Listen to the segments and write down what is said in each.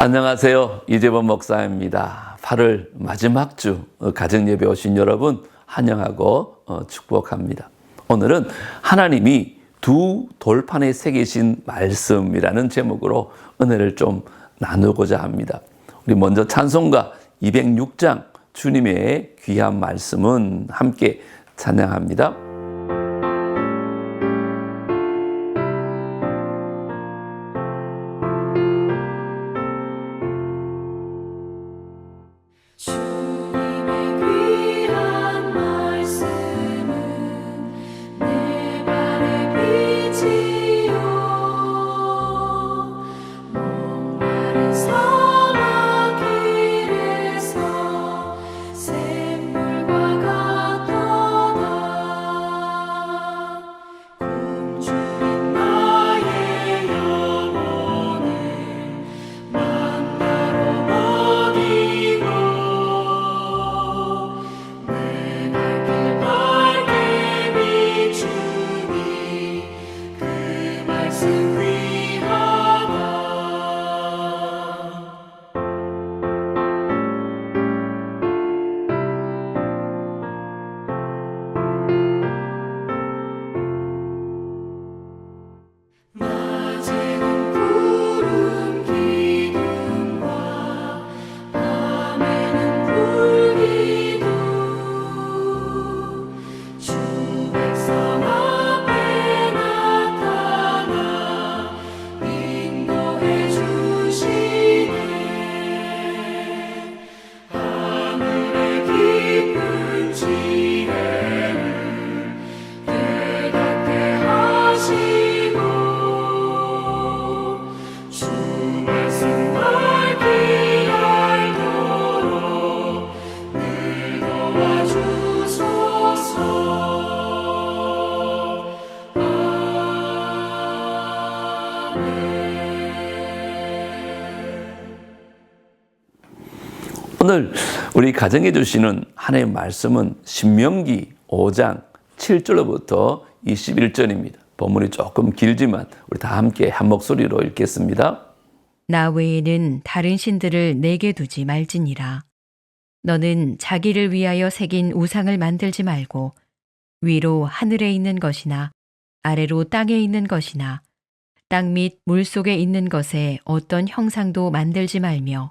안녕하세요. 이재범 목사입니다. 8월 마지막 주 가정 예배 오신 여러분 환영하고 어, 축복합니다. 오늘은 하나님이 두 돌판에 새기신 말씀이라는 제목으로 은혜를 좀 나누고자 합니다. 우리 먼저 찬송가 206장 주님의 귀한 말씀은 함께 찬양합니다. 우리 가정해 주시는 하나님의 말씀은 신명기 5장 7절로부터 21절입니다. 본문이 조금 길지만 우리 다 함께 한 목소리로 읽겠습니다. 나 외에는 다른 신들을 내게 두지 말지니라. 너는 자기를 위하여 새긴 우상을 만들지 말고 위로 하늘에 있는 것이나 아래로 땅에 있는 것이나 땅 및 물 속에 있는 것에 어떤 형상도 만들지 말며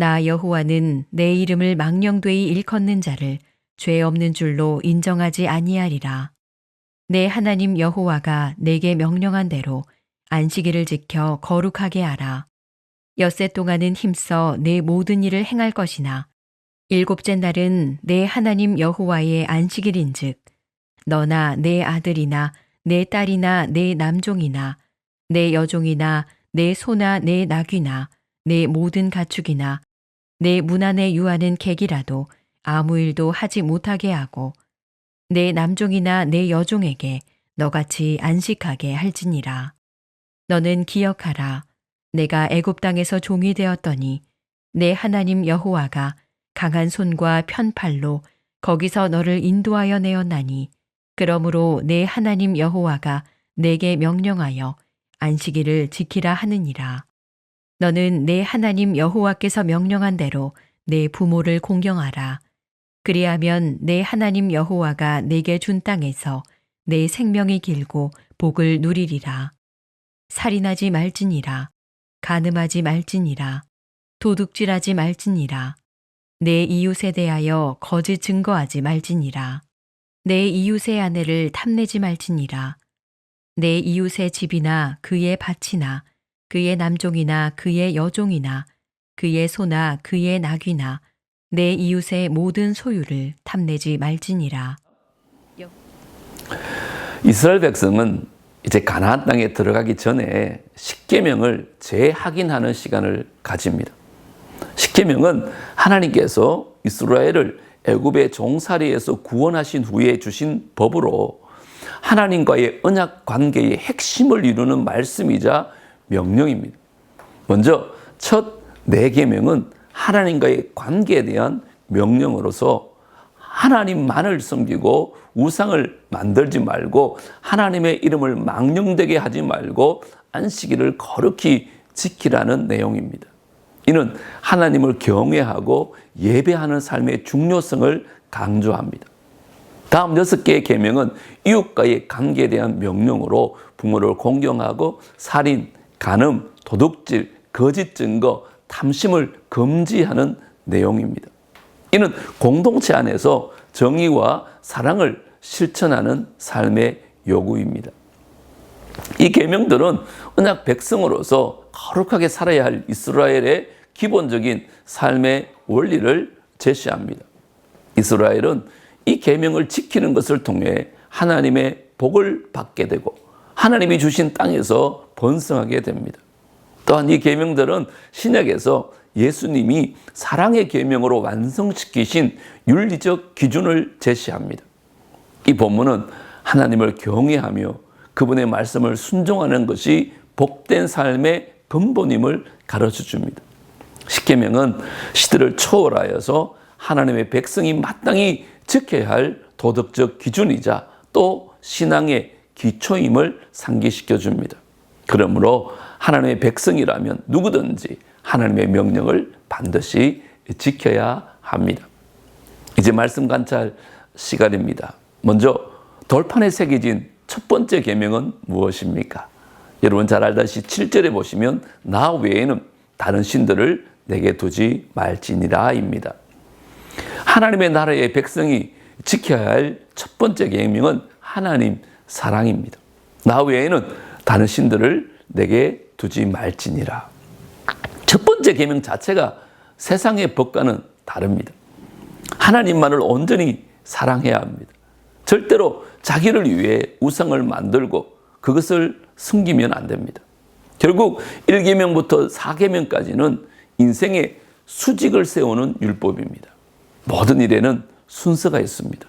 나 여호와는 내 이름을 망령되이 일컫는 자를 죄 없는 줄로 인정하지 아니하리라. 내 하나님 여호와가 내게 명령한 대로 안식일을 지켜 거룩하게 하라. 엿새 동안은 힘써 내 모든 일을 행할 것이나 일곱째 날은 내 하나님 여호와의 안식일인즉 너나 내 아들이나 내 딸이나 내 남종이나 내 여종이나 내 소나 내 나귀나 내 모든 가축이나 내 문 안에 유하는 객이라도 아무 일도 하지 못하게 하고 내 남종이나 내 여종에게 너같이 안식하게 할지니라. 너는 기억하라. 내가 애굽 땅에서 종이 되었더니 내 하나님 여호와가 강한 손과 편팔로 거기서 너를 인도하여 내었나니 그러므로 내 하나님 여호와가 내게 명령하여 안식일을 지키라 하느니라. 너는 내 하나님 여호와께서 명령한 대로 내 부모를 공경하라. 그리하면 내 하나님 여호와가 내게 준 땅에서 내 생명이 길고 복을 누리리라. 살인하지 말지니라. 가늠하지 말지니라. 도둑질하지 말지니라. 내 이웃에 대하여 거짓 증거하지 말지니라. 내 이웃의 아내를 탐내지 말지니라. 내 이웃의 집이나 그의 밭이나 그의 남종이나 그의 여종이나 그의 소나 그의 나귀나 내 이웃의 모든 소유를 탐내지 말지니라. 이스라엘 백성은 이제 가나안 땅에 들어가기 전에 십계명을 재확인하는 시간을 가집니다. 십계명은 하나님께서 이스라엘을 애굽의 종살이에서 구원하신 후에 주신 법으로 하나님과의 언약 관계의 핵심을 이루는 말씀이자 명령입니다. 먼저 첫 네 계명은 하나님과의 관계에 대한 명령으로서 하나님만을 섬기고 우상을 만들지 말고 하나님의 이름을 망령되게 하지 말고 안식일을 거룩히 지키라는 내용입니다. 이는 하나님을 경외하고 예배하는 삶의 중요성을 강조합니다. 다음 여섯 개의 계명은 이웃과의 관계에 대한 명령으로 부모를 공경하고 살인, 간음, 도둑질, 거짓 증거, 탐심을 금지하는 내용입니다. 이는 공동체 안에서 정의와 사랑을 실천하는 삶의 요구입니다. 이 계명들은 언약 백성으로서 거룩하게 살아야 할 이스라엘의 기본적인 삶의 원리를 제시합니다. 이스라엘은 이 계명을 지키는 것을 통해 하나님의 복을 받게 되고 하나님이 주신 땅에서 번성하게 됩니다. 또한 이 계명들은 신약에서 예수님이 사랑의 계명으로 완성시키신 윤리적 기준을 제시합니다. 이 본문은 하나님을 경외하며 그분의 말씀을 순종하는 것이 복된 삶의 근본임을 가르쳐 줍니다. 십계명은 시대를 초월하여서 하나님의 백성이 마땅히 지켜야 할 도덕적 기준이자 또 신앙의 기초임을 상기시켜 줍니다. 그러므로 하나님의 백성이라면 누구든지 하나님의 명령을 반드시 지켜야 합니다. 이제 말씀 관찰 시간입니다. 먼저 돌판에 새겨진 첫 번째 계명은 무엇입니까? 여러분 잘 알다시 7절에 보시면 나 외에는 다른 신들을 내게 두지 말지니라입니다. 하나님의 나라의 백성이 지켜야 할 첫 번째 계명은 하나님 사랑입니다. 나 외에는 다른 신들을 내게 두지 말지니라. 첫 번째 계명 자체가 세상의 법과는 다릅니다. 하나님만을 온전히 사랑해야 합니다. 절대로 자기를 위해 우상을 만들고 그것을 숨기면 안 됩니다. 결국 1계명부터 4계명까지는 인생의 수직을 세우는 율법입니다. 모든 일에는 순서가 있습니다.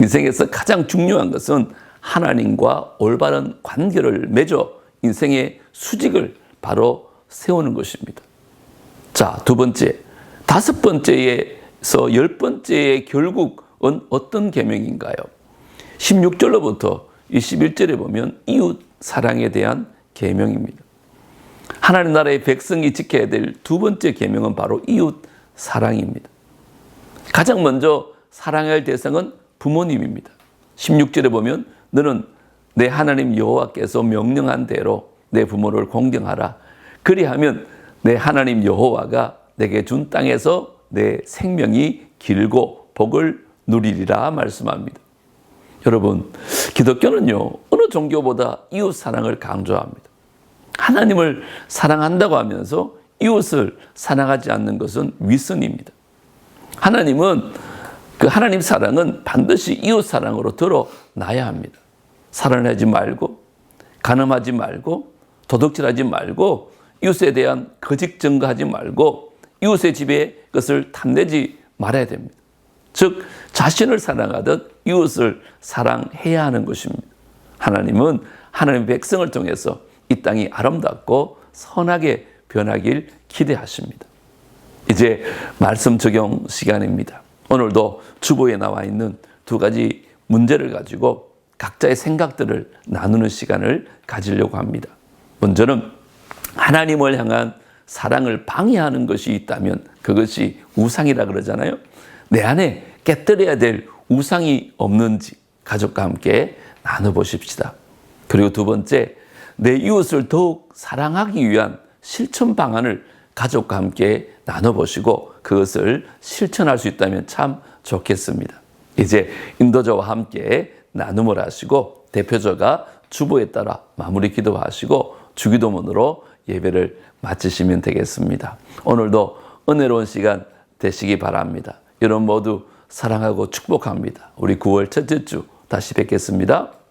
인생에서 가장 중요한 것은 하나님과 올바른 관계를 맺어 인생의 수직을 바로 세우는 것입니다. 자, 두 번째. 다섯 번째에서 열 번째의 결국은 어떤 계명인가요? 16절로부터 21절에 보면 이웃 사랑에 대한 계명입니다. 하나님 나라의 백성이 지켜야 될 두 번째 계명은 바로 이웃 사랑입니다. 가장 먼저 사랑해야 할 대상은 부모님입니다. 16절에 보면 너는 내 하나님 여호와께서 명령한 대로 내 부모를 공경하라. 그리하면 내 하나님 여호와가 내게 준 땅에서 내 생명이 길고 복을 누리리라 말씀합니다. 여러분, 기독교는요, 어느 종교보다 이웃 사랑을 강조합니다. 하나님을 사랑한다고 하면서 이웃을 사랑하지 않는 것은 위선입니다. 하나님은 그 하나님 사랑은 반드시 이웃 사랑으로 드러나야 합니다. 살아내지 말고, 가늠하지 말고, 도둑질하지 말고, 이웃에 대한 거짓 증거하지 말고, 이웃의 집에 것을 탐내지 말아야 됩니다. 즉, 자신을 사랑하듯 이웃을 사랑해야 하는 것입니다. 하나님은 하나님의 백성을 통해서 이 땅이 아름답고 선하게 변하길 기대하십니다. 이제 말씀 적용 시간입니다. 오늘도 주보에 나와 있는 두 가지 문제를 가지고 각자의 생각들을 나누는 시간을 가지려고 합니다. 먼저는 하나님을 향한 사랑을 방해하는 것이 있다면 그것이 우상이라 그러잖아요. 내 안에 깨뜨려야 될 우상이 없는지 가족과 함께 나눠보십시다. 그리고 두 번째, 내 이웃을 더욱 사랑하기 위한 실천 방안을 가족과 함께 나눠보시고 그것을 실천할 수 있다면 참 좋겠습니다. 이제 인도자와 함께 나눔을 하시고 대표자가 주보에 따라 마무리 기도하시고 주기도문으로 예배를 마치시면 되겠습니다. 오늘도 은혜로운 시간 되시기 바랍니다. 여러분 모두 사랑하고 축복합니다. 우리 9월 첫째 주 다시 뵙겠습니다.